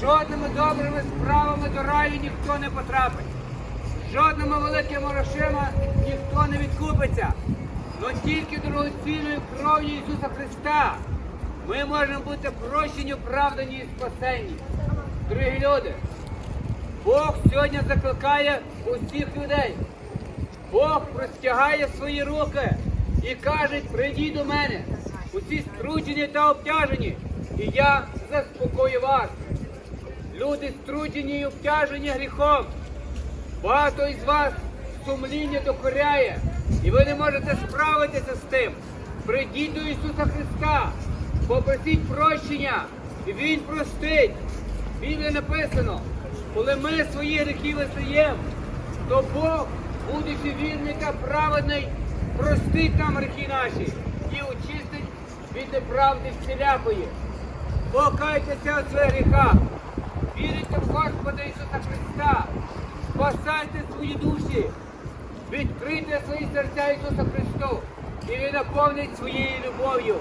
Жодними добрими справами до раю ніхто не потрапить. Жодними великими грошима ніхто не відкупиться. Но тільки дорогоцінною кров'ю Ісуса Христа ми можемо бути прощені, оправдані і спасені. Дорогі люди, Бог сьогодні закликає усіх людей. Бог простягає свої руки і каже, прийдіть до мене, усі струджені та обтяжені, і я заспокою вас. Люди струджені і обтяжені гріхом. Багато із вас сумління докоряє, і ви не можете справитися з тим. Прийдіть до Ісуса Христа, попросіть прощення, і Він простить. В Біблії написано, коли ми свої гріхи визнаємо, то Бог, будучи вірний та праведний, простить нам гріхи наші і очистить від неправди всілякої. Покайтеся у своїх гріхах, Господа Ісуса Христа, спасайте свої душі, відкрийте свої серця Ісуса Христу, і Він наповнить своєю любов'ю.